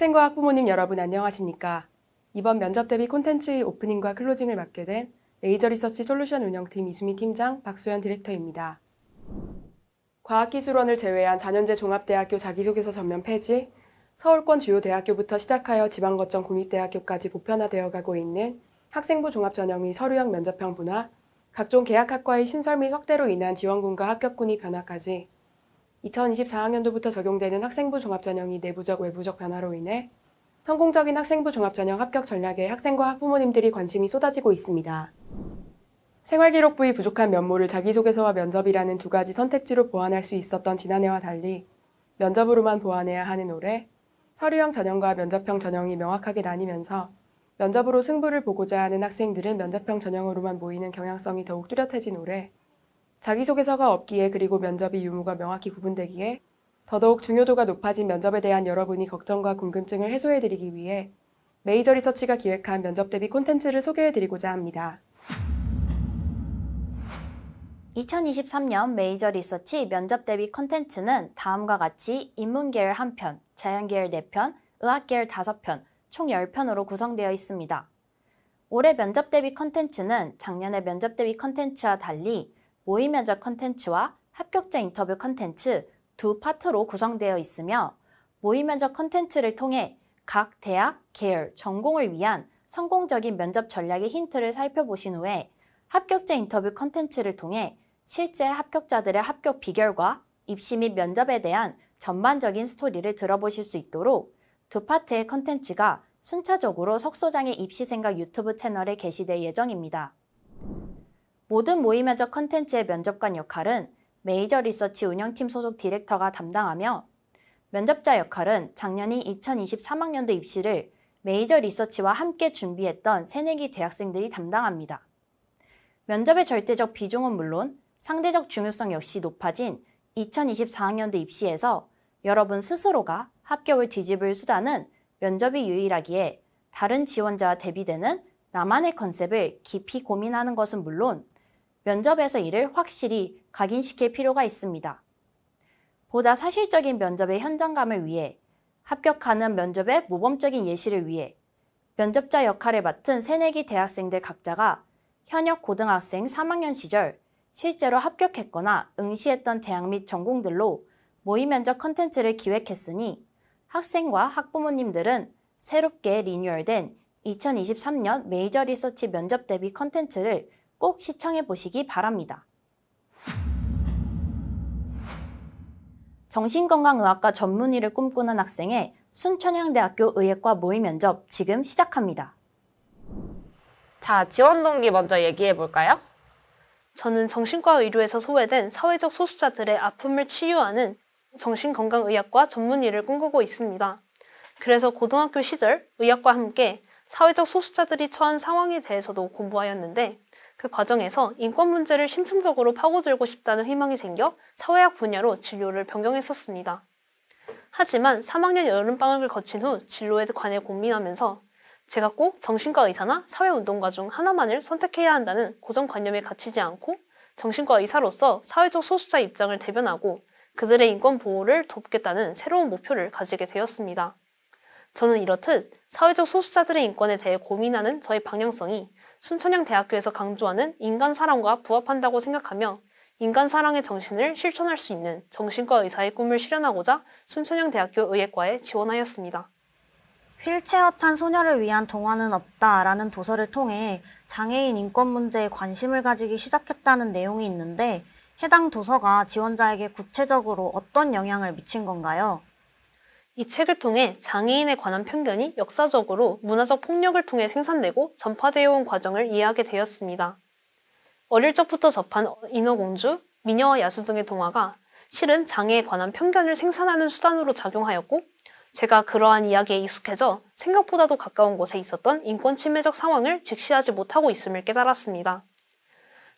학생과 학부모님 여러분 안녕하십니까? 이번 면접 대비 콘텐츠의 오프닝과 클로징을 맡게 된 레이저 리서치 솔루션 운영팀 이수미 팀장 박수현 디렉터입니다. 과학기술원을 제외한 4년제 종합대학교 자기소개서 전면 폐지, 서울권 주요 대학교부터 시작하여 지방 거점 공립대학교까지 보편화되어 가고 있는 학생부 종합 전형의 서류형 면접형 분화, 각종 계약학과의 신설 및 확대로 인한 지원군과 합격군이 변화까지 2024학년도부터 적용되는 학생부 종합전형이 내부적 외부적 변화로 인해 성공적인 학생부 종합전형 합격 전략에 학생과 학부모님들이 관심이 쏟아지고 있습니다. 생활기록부의 부족한 면모를 자기소개서와 면접이라는 두 가지 선택지로 보완할 수 있었던 지난해와 달리 면접으로만 보완해야 하는 올해 서류형 전형과 면접형 전형이 명확하게 나뉘면서 면접으로 승부를 보고자 하는 학생들은 면접형 전형으로만 모이는 경향성이 더욱 뚜렷해진 올해 자기소개서가 없기에 그리고 면접이 유무가 명확히 구분되기에 더더욱 중요도가 높아진 면접에 대한 여러분이 걱정과 궁금증을 해소해드리기 위해 메이저 리서치가 기획한 면접 대비 콘텐츠를 소개해드리고자 합니다. 2023년 메이저 리서치 면접 대비 컨텐츠는 다음과 같이 인문계열 1편, 자연계열 4편, 의학계열 5편, 총 10편으로 구성되어 있습니다. 올해 면접 대비 컨텐츠는 작년의 면접 대비 컨텐츠와 달리 모의 면접 컨텐츠와 합격자 인터뷰 컨텐츠 두 파트로 구성되어 있으며 모의 면접 컨텐츠를 통해 각 대학, 계열, 전공을 위한 성공적인 면접 전략의 힌트를 살펴보신 후에 합격자 인터뷰 컨텐츠를 통해 실제 합격자들의 합격 비결과 입시 및 면접에 대한 전반적인 스토리를 들어보실 수 있도록 두 파트의 컨텐츠가 순차적으로 석소장의 입시 생각 유튜브 채널에 게시될 예정입니다. 모든 모의 면접 컨텐츠의 면접관 역할은 메이저 리서치 운영팀 소속 디렉터가 담당하며 면접자 역할은 작년이 2023학년도 입시를 메이저 리서치와 함께 준비했던 새내기 대학생들이 담당합니다. 면접의 절대적 비중은 물론 상대적 중요성 역시 높아진 2024학년도 입시에서 여러분 스스로가 합격을 뒤집을 수단은 면접이 유일하기에 다른 지원자와 대비되는 나만의 컨셉을 깊이 고민하는 것은 물론 면접에서 이를 확실히 각인시킬 필요가 있습니다. 보다 사실적인 면접의 현장감을 위해 합격하는 면접의 모범적인 예시를 위해 면접자 역할을 맡은 새내기 대학생들 각자가 현역 고등학생 3학년 시절 실제로 합격했거나 응시했던 대학 및 전공들로 모의 면접 컨텐츠를 기획했으니 학생과 학부모님들은 새롭게 리뉴얼된 2023년 메이저 리서치 면접 대비 컨텐츠를 꼭 시청해 보시기 바랍니다. 정신건강의학과 전문의를 꿈꾸는 학생의 순천향대학교 의예과 모의 면접 지금 시작합니다. 자, 지원 동기 먼저 얘기해 볼까요? 저는 정신과 의료에서 소외된 사회적 소수자들의 아픔을 치유하는 정신건강의학과 전문의를 꿈꾸고 있습니다. 그래서 고등학교 시절 의학과 함께 사회적 소수자들이 처한 상황에 대해서도 공부하였는데 그 과정에서 인권 문제를 심층적으로 파고들고 싶다는 희망이 생겨 사회학 분야로 진로를 변경했었습니다. 하지만 3학년 여름방학을 거친 후 진로에 관해 고민하면서 제가 꼭 정신과 의사나 사회운동가 중 하나만을 선택해야 한다는 고정관념에 갇히지 않고 정신과 의사로서 사회적 소수자 입장을 대변하고 그들의 인권 보호를 돕겠다는 새로운 목표를 가지게 되었습니다. 저는 이렇듯 사회적 소수자들의 인권에 대해 고민하는 저의 방향성이 순천향 대학교에서 강조하는 인간 사랑과 부합한다고 생각하며 인간 사랑의 정신을 실천할 수 있는 정신과 의사의 꿈을 실현하고자 순천향 대학교 의예과에 지원하였습니다. 휠체어 탄 소녀를 위한 동화는 없다라는 도서를 통해 장애인 인권 문제에 관심을 가지기 시작했다는 내용이 있는데 해당 도서가 지원자에게 구체적으로 어떤 영향을 미친 건가요? 이 책을 통해 장애인에 관한 편견이 역사적으로 문화적 폭력을 통해 생산되고 전파되어 온 과정을 이해하게 되었습니다. 어릴 적부터 접한 인어공주, 미녀와 야수 등의 동화가 실은 장애에 관한 편견을 생산하는 수단으로 작용하였고 제가 그러한 이야기에 익숙해져 생각보다도 가까운 곳에 있었던 인권 침해적 상황을 직시하지 못하고 있음을 깨달았습니다.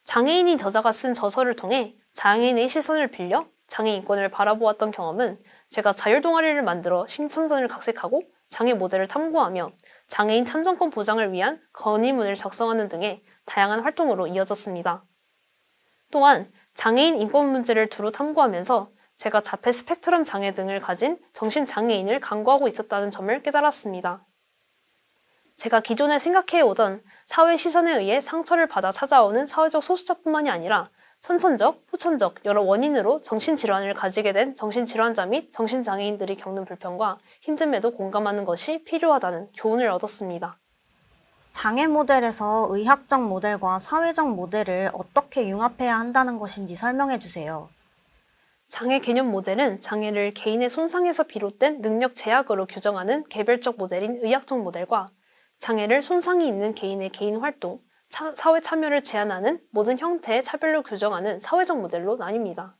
장애인인 저자가 쓴 저서를 통해 장애인의 시선을 빌려 장애 인권을 바라보았던 경험은 제가 자율 동아리를 만들어 심천전을 각색하고 장애 모델을 탐구하며 장애인 참정권 보장을 위한 건의문을 작성하는 등의 다양한 활동으로 이어졌습니다. 또한 장애인 인권 문제를 두루 탐구하면서 제가 자폐 스펙트럼 장애 등을 가진 정신장애인을 강구하고 있었다는 점을 깨달았습니다. 제가 기존에 생각해오던 사회 시선에 의해 상처를 받아 찾아오는 사회적 소수자뿐만이 아니라 선천적, 후천적 여러 원인으로 정신질환을 가지게 된 정신질환자 및 정신장애인들이 겪는 불편과 힘듦에도 공감하는 것이 필요하다는 교훈을 얻었습니다. 장애 모델에서 의학적 모델과 사회적 모델을 어떻게 융합해야 한다는 것인지 설명해 주세요. 장애 개념 모델은 장애를 개인의 손상에서 비롯된 능력 제약으로 규정하는 개별적 모델인 의학적 모델과 장애를 손상이 있는 개인의 개인 활동, 차- 사회 참여를 제한하는 모든 형태의 차별로 규정하는 사회적 모델로 나뉩니다.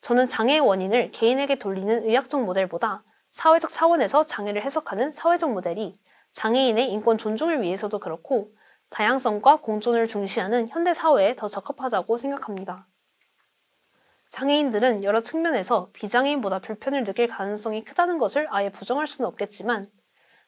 저는 장애의 원인을 개인에게 돌리는 의학적 모델보다 사회적 차원에서 장애를 해석하는 사회적 모델이 장애인의 인권 존중을 위해서도 그렇고 다양성과 공존을 중시하는 현대 사회에 더 적합하다고 생각합니다. 장애인들은 여러 측면에서 비장애인보다 불편을 느낄 가능성이 크다는 것을 아예 부정할 수는 없겠지만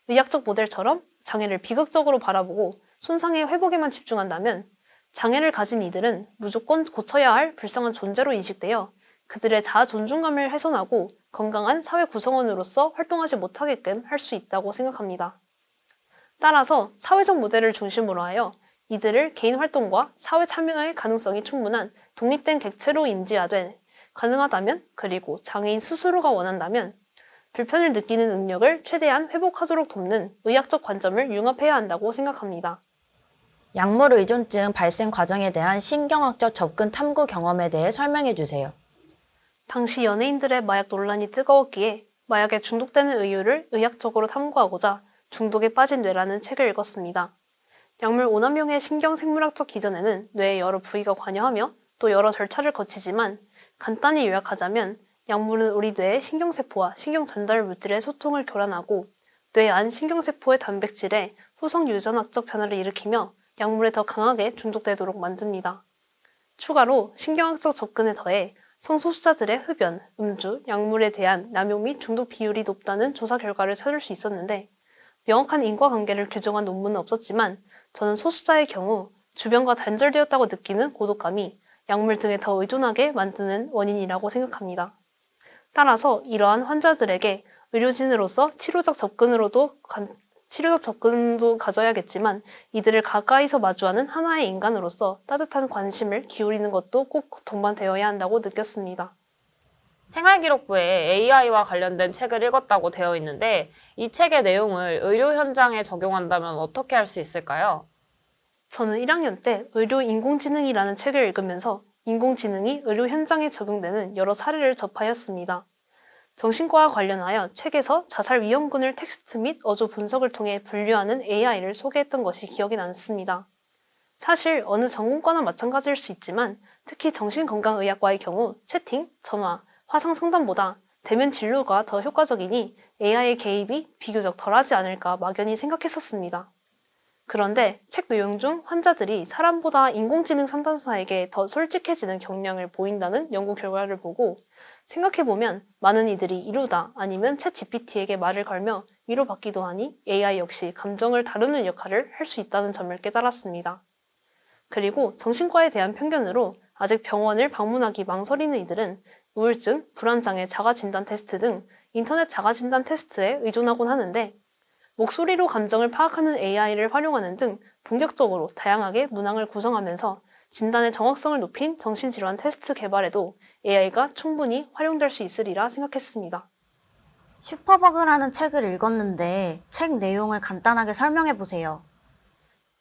의학적 모델처럼 장애를 비극적으로 바라보고 손상의 회복에만 집중한다면 장애를 가진 이들은 무조건 고쳐야 할 불쌍한 존재로 인식되어 그들의 자아 존중감을 훼손하고 건강한 사회 구성원으로서 활동하지 못하게끔 할 수 있다고 생각합니다. 따라서 사회적 모델을 중심으로 하여 이들을 개인 활동과 사회 참여의 가능성이 충분한 독립된 객체로 인지하되 가능하다면 그리고 장애인 스스로가 원한다면 불편을 느끼는 능력을 최대한 회복하도록 돕는 의학적 관점을 융합해야 한다고 생각합니다. 약물 의존증 발생 과정에 대한 신경학적 접근 탐구 경험에 대해 설명해 주세요. 당시 연예인들의 마약 논란이 뜨거웠기에 마약에 중독되는 이유를 의학적으로 탐구하고자 중독에 빠진 뇌라는 책을 읽었습니다. 약물 오남용의 신경생물학적 기전에는 뇌의 여러 부위가 관여하며 또 여러 절차를 거치지만 간단히 요약하자면 약물은 우리 뇌의 신경세포와 신경전달 물질의 소통을 교란하고 뇌 안 신경세포의 단백질에 후성 유전학적 변화를 일으키며 약물에 더 강하게 중독되도록 만듭니다. 추가로 신경학적 접근에 더해 성소수자들의 흡연, 음주, 약물에 대한 남용 및 중독 비율이 높다는 조사 결과를 찾을 수 있었는데 명확한 인과관계를 규정한 논문은 없었지만 저는 소수자의 경우 주변과 단절되었다고 느끼는 고독감이 약물 등에 더 의존하게 만드는 원인이라고 생각합니다. 따라서 이러한 환자들에게 의료진으로서 치료적 접근으로도 간- 치료적 접근도 가져야겠지만 이들을 가까이서 마주하는 하나의 인간으로서 따뜻한 관심을 기울이는 것도 꼭 동반되어야 한다고 느꼈습니다. 생활기록부에 AI와 관련된 책을 읽었다고 되어 있는데 이 책의 내용을 의료 현장에 적용한다면 어떻게 할 수 있을까요? 저는 1학년 때 의료 인공지능이라는 책을 읽으면서 인공지능이 의료 현장에 적용되는 여러 사례를 접하였습니다. 정신과와 관련하여 책에서 자살 위험군을 텍스트 및 어조 분석을 통해 분류하는 AI를 소개했던 것이 기억이 남습니다. 사실 어느 전공과나 마찬가지일 수 있지만 특히 정신건강의학과의 경우 채팅, 전화, 화상 상담보다 대면 진료가 더 효과적이니 AI의 개입이 비교적 덜하지 않을까 막연히 생각했었습니다. 그런데 책 내용 중 환자들이 사람보다 인공지능 상담사에게 더 솔직해지는 경향을 보인다는 연구 결과를 보고 생각해보면 많은 이들이 이루다 아니면 챗 GPT에게 말을 걸며 위로받기도 하니 AI 역시 감정을 다루는 역할을 할 수 있다는 점을 깨달았습니다. 그리고 정신과에 대한 편견으로 아직 병원을 방문하기 망설이는 이들은 우울증, 불안장애 자가진단 테스트 등 인터넷 자가진단 테스트에 의존하곤 하는데 목소리로 감정을 파악하는 AI를 활용하는 등 본격적으로 다양하게 문항을 구성하면서 진단의 정확성을 높인 정신질환 테스트 개발에도 AI가 충분히 활용될 수 있으리라 생각했습니다. 슈퍼버그라는 책을 읽었는데 책 내용을 간단하게 설명해 보세요.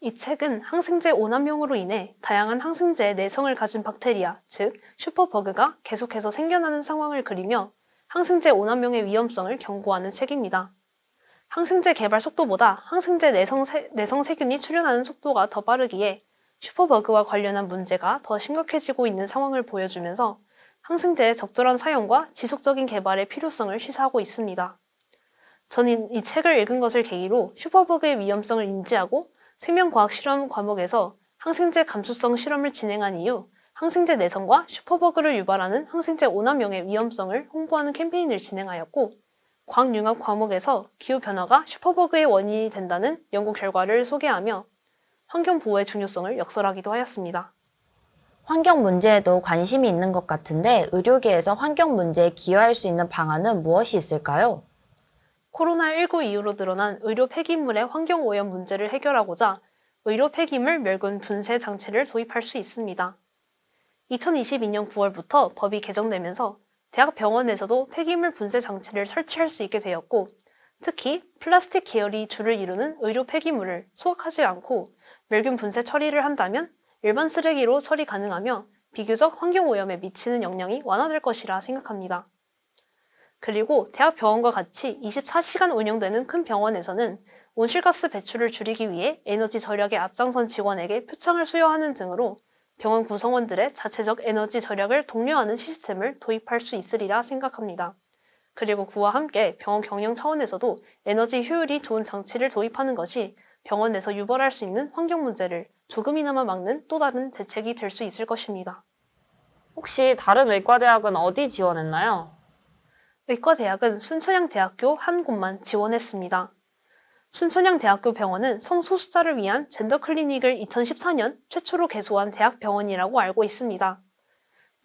이 책은 항생제 오남용으로 인해 다양한 항생제의 내성을 가진 박테리아, 즉 슈퍼버그가 계속해서 생겨나는 상황을 그리며 항생제 오남용의 위험성을 경고하는 책입니다. 항생제 개발 속도보다 항생제 내성, 세, 내성 세균이 출현하는 속도가 더 빠르기에 슈퍼버그와 관련한 문제가 더 심각해지고 있는 상황을 보여주면서 항생제의 적절한 사용과 지속적인 개발의 필요성을 시사하고 있습니다. 저는 이 책을 읽은 것을 계기로 슈퍼버그의 위험성을 인지하고 생명과학 실험 과목에서 항생제 감수성 실험을 진행한 이후 항생제 내성과 슈퍼버그를 유발하는 항생제 오남용의 위험성을 홍보하는 캠페인을 진행하였고 광융합 과목에서 기후변화가 슈퍼버그의 원인이 된다는 연구 결과를 소개하며 환경 보호의 중요성을 역설하기도 하였습니다. 환경 문제에도 관심이 있는 것 같은데 의료계에서 환경 문제에 기여할 수 있는 방안은 무엇이 있을까요? 코로나19 이후로 늘어난 의료 폐기물의 환경 오염 문제를 해결하고자 의료 폐기물 멸균 분쇄 장치를 도입할 수 있습니다. 2022년 9월부터 법이 개정되면서 대학 병원에서도 폐기물 분쇄 장치를 설치할 수 있게 되었고, 특히 플라스틱 계열이 주를 이루는 의료 폐기물을 소각하지 않고 멸균 분쇄 처리를 한다면 일반 쓰레기로 처리 가능하며 비교적 환경 오염에 미치는 영향이 완화될 것이라 생각합니다. 그리고 대학 병원과 같이 24시간 운영되는 큰 병원에서는 온실가스 배출을 줄이기 위해 에너지 절약에 앞장선 직원에게 표창을 수여하는 등으로 병원 구성원들의 자체적 에너지 절약을 독려하는 시스템을 도입할 수 있으리라 생각합니다. 그리고 그와 함께 병원 경영 차원에서도 에너지 효율이 좋은 장치를 도입하는 것이 병원 내에서 유발할 수 있는 환경 문제를 조금이나마 막는 또 다른 대책이 될 수 있을 것입니다. 혹시 다른 의과대학은 어디 지원했나요? 의과대학은 순천향대학교 한 곳만 지원했습니다. 순천향대학교 병원은 성소수자를 위한 젠더 클리닉을 2014년 최초로 개소한 대학병원이라고 알고 있습니다.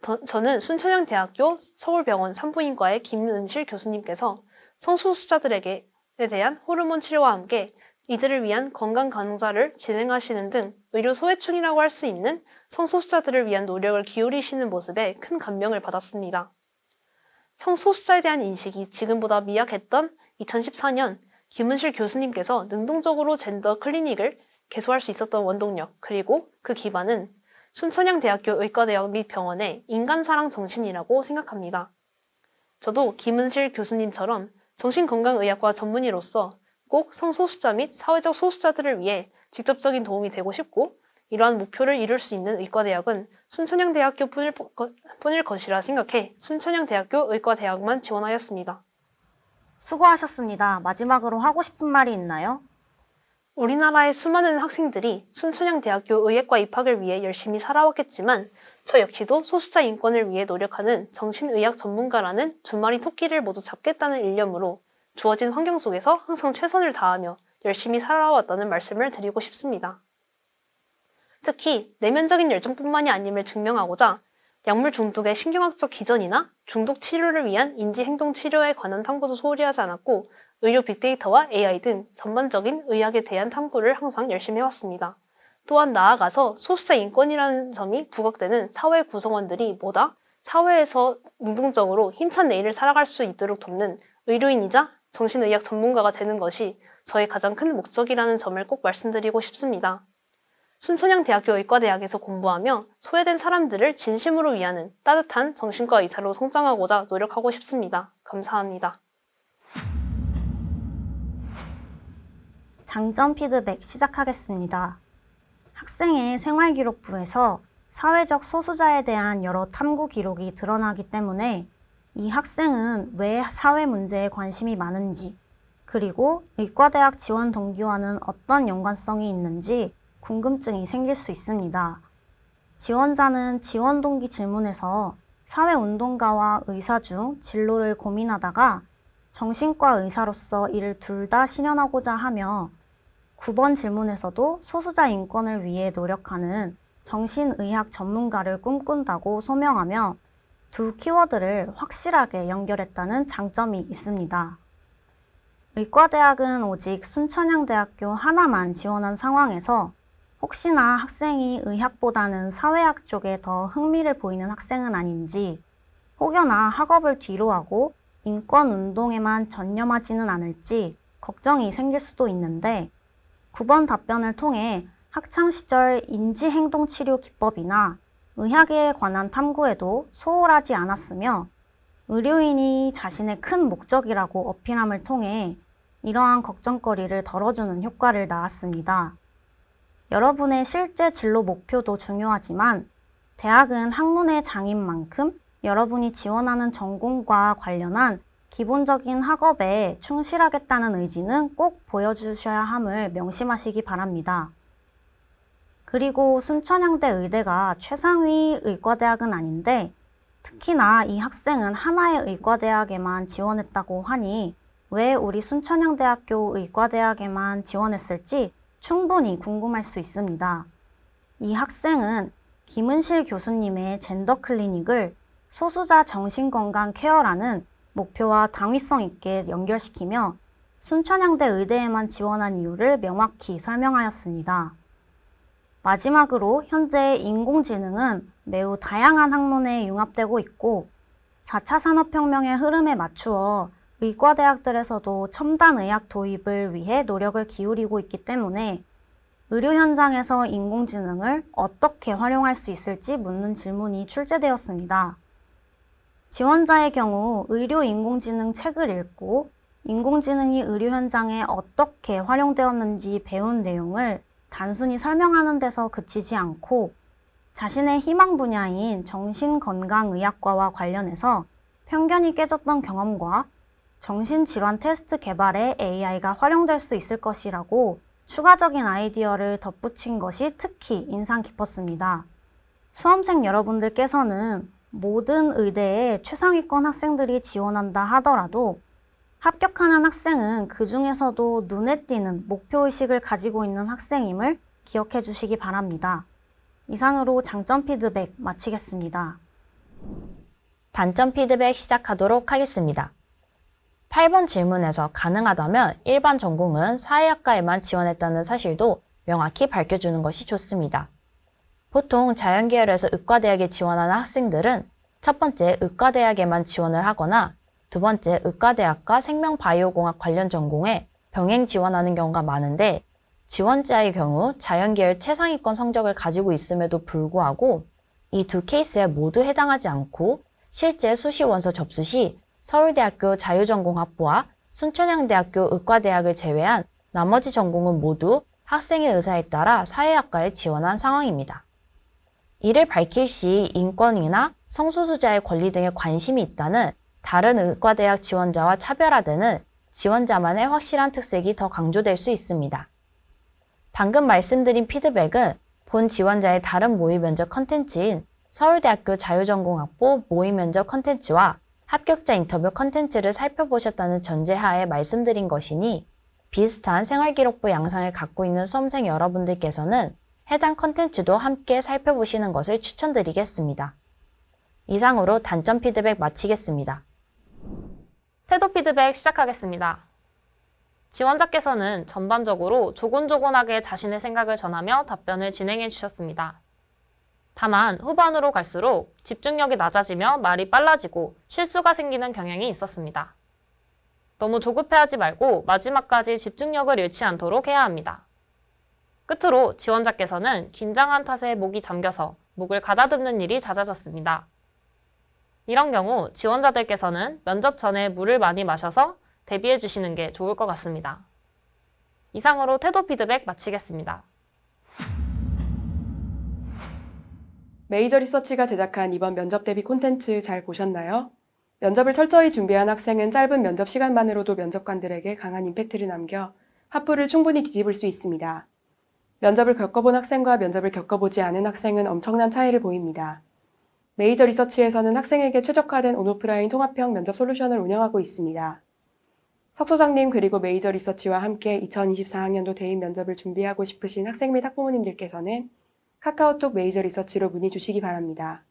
더- 저는 순천향대학교 서울병원 산부인과의 김은실 교수님께서 성소수자들에게 대한 호르몬 치료와 함께 이들을 위한 건강 강좌를 진행하시는 등 의료 소외충이라고 할 수 있는 성소수자들을 위한 노력을 기울이시는 모습에 큰 감명을 받았습니다. 성소수자에 대한 인식이 지금보다 미약했던 2014년 김은실 교수님께서 능동적으로 젠더 클리닉을 개소할 수 있었던 원동력, 그리고 그 기반은 순천향대학교 의과대학 및 병원의 인간사랑 정신이라고 생각합니다. 저도 김은실 교수님처럼 정신건강의학과 전문의로서 꼭 성소수자 및 사회적 소수자들을 위해 직접적인 도움이 되고 싶고 이러한 목표를 이룰 수 있는 의과대학은 순천향대학교 뿐일, 거- 뿐일 것이라 생각해 순천향대학교 의과대학만 지원하였습니다. 수고하셨습니다. 마지막으로 하고 싶은 말이 있나요? 우리나라의 수많은 학생들이 순천향대학교 의예과 입학을 위해 열심히 살아왔겠지만 저 역시도 소수자 인권을 위해 노력하는 정신의학 전문가라는 두 마리 토끼를 모두 잡겠다는 일념으로 주어진 환경 속에서 항상 최선을 다하며 열심히 살아왔다는 말씀을 드리고 싶습니다. 특히 내면적인 열정뿐만이 아님을 증명하고자 약물 중독의 신경학적 기전이나 중독 치료를 위한 인지 행동 치료에 관한 탐구도 소홀히 하지 않았고 의료 빅데이터와 AI 등 전반적인 의학에 대한 탐구를 항상 열심히 해왔습니다. 또한 나아가서 소수자 인권이라는 점이 부각되는 사회 구성원들이 뭐다? 사회에서 능동적으로 힘찬 내일을 살아갈 수 있도록 돕는 의료인이자 정신의학 전문가가 되는 것이 저의 가장 큰 목적이라는 점을 꼭 말씀드리고 싶습니다. 순천향대학교 의과대학에서 공부하며 소외된 사람들을 진심으로 위하는 따뜻한 정신과 의사로 성장하고자 노력하고 싶습니다. 감사합니다. 장점 피드백 시작하겠습니다. 학생의 생활기록부에서 사회적 소수자에 대한 여러 탐구 기록이 드러나기 때문에 이 학생은 왜 사회 문제에 관심이 많은지, 그리고 의과대학 지원 동기와는 어떤 연관성이 있는지 궁금증이 생길 수 있습니다. 지원자는 지원 동기 질문에서 사회운동가와 의사 중 진로를 고민하다가 정신과 의사로서 이를 둘 다 실현하고자 하며 9번 질문에서도 소수자 인권을 위해 노력하는 정신의학 전문가를 꿈꾼다고 소명하며 두 키워드를 확실하게 연결했다는 장점이 있습니다. 의과대학은 오직 순천향대학교 하나만 지원한 상황에서 혹시나 학생이 의학보다는 사회학 쪽에 더 흥미를 보이는 학생은 아닌지 혹여나 학업을 뒤로하고 인권 운동에만 전념하지는 않을지 걱정이 생길 수도 있는데 9번 답변을 통해 학창시절 인지행동치료 기법이나 의학에 관한 탐구에도 소홀하지 않았으며 의료인이 자신의 큰 목적이라고 어필함을 통해 이러한 걱정거리를 덜어주는 효과를 낳았습니다. 여러분의 실제 진로 목표도 중요하지만 대학은 학문의 장인 만큼 여러분이 지원하는 전공과 관련한 기본적인 학업에 충실하겠다는 의지는 꼭 보여주셔야 함을 명심하시기 바랍니다. 그리고 순천향대 의대가 최상위 의과대학은 아닌데 특히나 이 학생은 하나의 의과대학에만 지원했다고 하니 왜 우리 순천향대학교 의과대학에만 지원했을지 충분히 궁금할 수 있습니다. 이 학생은 김은실 교수님의 젠더 클리닉을 소수자 정신건강 케어라는 목표와 당위성 있게 연결시키며 순천향대 의대에만 지원한 이유를 명확히 설명하였습니다. 마지막으로 현재 인공지능은 매우 다양한 학문에 융합되고 있고 4차 산업혁명의 흐름에 맞추어 의과대학들에서도 첨단 의학 도입을 위해 노력을 기울이고 있기 때문에 의료 현장에서 인공지능을 어떻게 활용할 수 있을지 묻는 질문이 출제되었습니다. 지원자의 경우 의료 인공지능 책을 읽고 인공지능이 의료 현장에 어떻게 활용되었는지 배운 내용을 단순히 설명하는 데서 그치지 않고 자신의 희망 분야인 정신건강의학과와 관련해서 편견이 깨졌던 경험과 정신질환 테스트 개발에 AI가 활용될 수 있을 것이라고 추가적인 아이디어를 덧붙인 것이 특히 인상 깊었습니다. 수험생 여러분들께서는 모든 의대에 최상위권 학생들이 지원한다 하더라도 합격하는 학생은 그 중에서도 눈에 띄는 목표의식을 가지고 있는 학생임을 기억해 주시기 바랍니다. 이상으로 장점 피드백 마치겠습니다. 단점 피드백 시작하도록 하겠습니다. 8번 질문에서 가능하다면 일반 전공은 사회학과에만 지원했다는 사실도 명확히 밝혀주는 것이 좋습니다. 보통 자연계열에서 의과대학에 지원하는 학생들은 첫 번째 의과대학에만 지원을 하거나 두 번째 의과대학과 생명바이오공학 관련 전공에 병행 지원하는 경우가 많은데 지원자의 경우 자연계열 최상위권 성적을 가지고 있음에도 불구하고 이 두 케이스에 모두 해당하지 않고 실제 수시 원서 접수 시 서울대학교 자유전공학부와 순천향대학교 의과대학을 제외한 나머지 전공은 모두 학생의 의사에 따라 사회학과에 지원한 상황입니다. 이를 밝힐 시 인권이나 성소수자의 권리 등에 관심이 있다는 다른 의과대학 지원자와 차별화되는 지원자만의 확실한 특색이 더 강조될 수 있습니다. 방금 말씀드린 피드백은 본 지원자의 다른 모의 면접 컨텐츠인 서울대학교 자유전공학부 모의 면접 컨텐츠와 합격자 인터뷰 컨텐츠를 살펴보셨다는 전제하에 말씀드린 것이니 비슷한 생활기록부 양상을 갖고 있는 수험생 여러분들께서는 해당 컨텐츠도 함께 살펴보시는 것을 추천드리겠습니다. 이상으로 단점 피드백 마치겠습니다. 태도 피드백 시작하겠습니다. 지원자께서는 전반적으로 조곤조곤하게 자신의 생각을 전하며 답변을 진행해 주셨습니다. 다만 후반으로 갈수록 집중력이 낮아지며 말이 빨라지고 실수가 생기는 경향이 있었습니다. 너무 조급해하지 말고 마지막까지 집중력을 잃지 않도록 해야 합니다. 끝으로 지원자께서는 긴장한 탓에 목이 잠겨서 목을 가다듬는 일이 잦아졌습니다. 이런 경우 지원자들께서는 면접 전에 물을 많이 마셔서 대비해 주시는 게 좋을 것 같습니다. 이상으로 태도 피드백 마치겠습니다. 메이저 리서치가 제작한 이번 면접 대비 콘텐츠 잘 보셨나요? 면접을 철저히 준비한 학생은 짧은 면접 시간만으로도 면접관들에게 강한 임팩트를 남겨 학부를 충분히 뒤집을 수 있습니다. 면접을 겪어본 학생과 면접을 겪어보지 않은 학생은 엄청난 차이를 보입니다. 메이저 리서치에서는 학생에게 최적화된 온오프라인 통합형 면접 솔루션을 운영하고 있습니다. 석 소장님 그리고 메이저 리서치와 함께 2024학년도 대인 면접을 준비하고 싶으신 학생 및 학부모님들께서는 카카오톡 메이저 리서치로 문의 주시기 바랍니다.